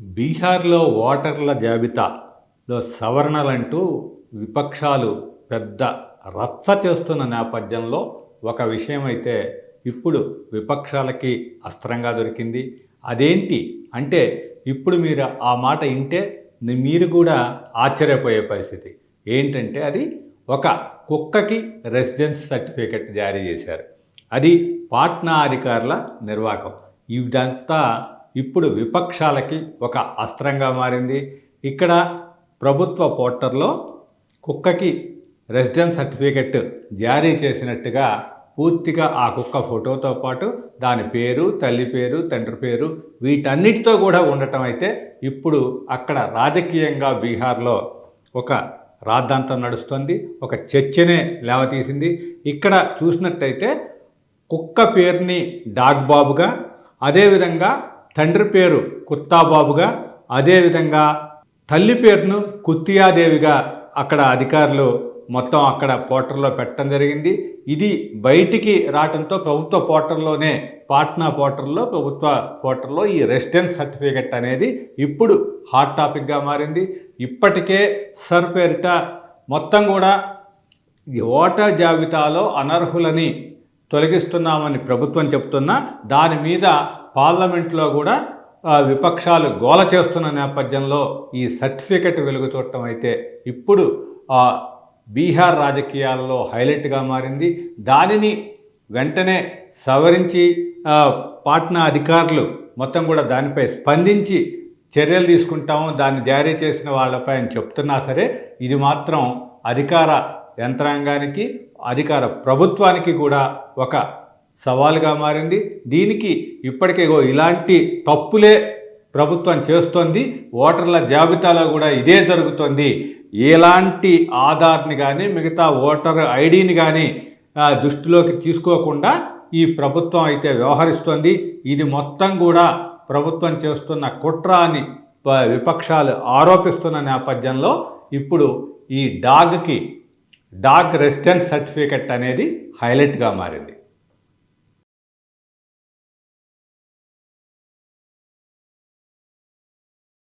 బీహార్లో ఓటర్ల జాబితాలో సవరణలంటూ విపక్షాలు పెద్ద రచ్చ చేస్తున్న నేపథ్యంలో ఒక విషయం అయితే ఇప్పుడు విపక్షాలకి అస్త్రంగా దొరికింది. అదేంటి అంటే ఇప్పుడు మీరు ఆ మాట వింటే మీరు కూడా ఆశ్చర్యపోయే పరిస్థితి. ఏంటంటే అది ఒక కుక్కకి రెసిడెన్స్ సర్టిఫికెట్ జారీ చేశారు. అది పాట్నా అధికారుల నిర్వాహకం ఇదంతా ఇప్పుడు విపక్షాలకి ఒక అస్త్రంగా మారింది. ఇక్కడ ప్రభుత్వ పోర్టర్లో కుక్కకి రెసిడెన్స్ సర్టిఫికెట్ జారీ చేసినట్టుగా పూర్తిగా ఆ కుక్క ఫోటోతో పాటు దాని పేరు తల్లి పేరు తండ్రి పేరు వీటన్నిటితో కూడా ఉండటం అయితే ఇప్పుడు అక్కడ రాజకీయంగా బీహార్లో ఒక రాద్ధాంతం నడుస్తుంది. ఒక చర్చనే లేవతీసింది. ఇక్కడ చూసినట్టయితే కుక్క పేరుని డాగ్ బాబుగా అదేవిధంగా తండ్రి పేరు కుత్తాబాబుగా అదేవిధంగా తల్లి పేరును కుత్తియాదేవిగా అక్కడ అధికారులు మొత్తం అక్కడ పోర్టర్లో పెట్టడం జరిగింది. ఇది బయటికి రావడంతో ప్రభుత్వ పోర్టర్లోనే పాట్నా పోర్టర్లో ప్రభుత్వ పోర్టర్లో ఈ రెసిడెన్స్ సర్టిఫికెట్ అనేది ఇప్పుడు హాట్ టాపిక్గా మారింది. ఇప్పటికే సర్ పేరిట మొత్తం కూడా ఓటర్ జాబితాలో అనర్హులని తొలగిస్తున్నామని ప్రభుత్వం చెప్తున్నా దాని మీద పార్లమెంట్లో కూడా విపక్షాలు గోల చేస్తున్న నేపథ్యంలో ఈ సర్టిఫికెట్ వెలుగు చూడటం అయితే ఇప్పుడు ఆ, బీహార్ రాజకీయాల్లో హైలైట్గా మారింది. దానిని వెంటనే సవరించి పాట్నా అధికారులు మొత్తం కూడా దానిపై స్పందించి చర్యలు తీసుకుంటాము దాన్ని జారీ చేసిన వాళ్ళపై అని చెప్తున్నా సరే ఇది మాత్రం అధికార యంత్రాంగానికి అధికార ప్రభుత్వానికి కూడా ఒక సవాలుగా మారింది. దీనికి ఇప్పటికే ఇలాంటి తప్పులే ప్రభుత్వం చేస్తోంది. ఓటర్ల జాబితాలో కూడా ఇదే జరుగుతోంది. ఎలాంటి ఆధార్ని కానీ మిగతా ఓటర్ ఐడిని కానీ దృష్టిలోకి తీసుకోకుండా ఈ ప్రభుత్వం అయితే వ్యవహరిస్తోంది. ఇది మొత్తం కూడా ప్రభుత్వం చేస్తున్న కుట్ర అని ప- విపక్షాలు ఆరోపిస్తున్న నేపథ్యంలో ఇప్పుడు ఈ డాగ్కి డాగ్ రెసిడెంట్ సర్టిఫికెట్ అనేది హైలైట్గా మారింది.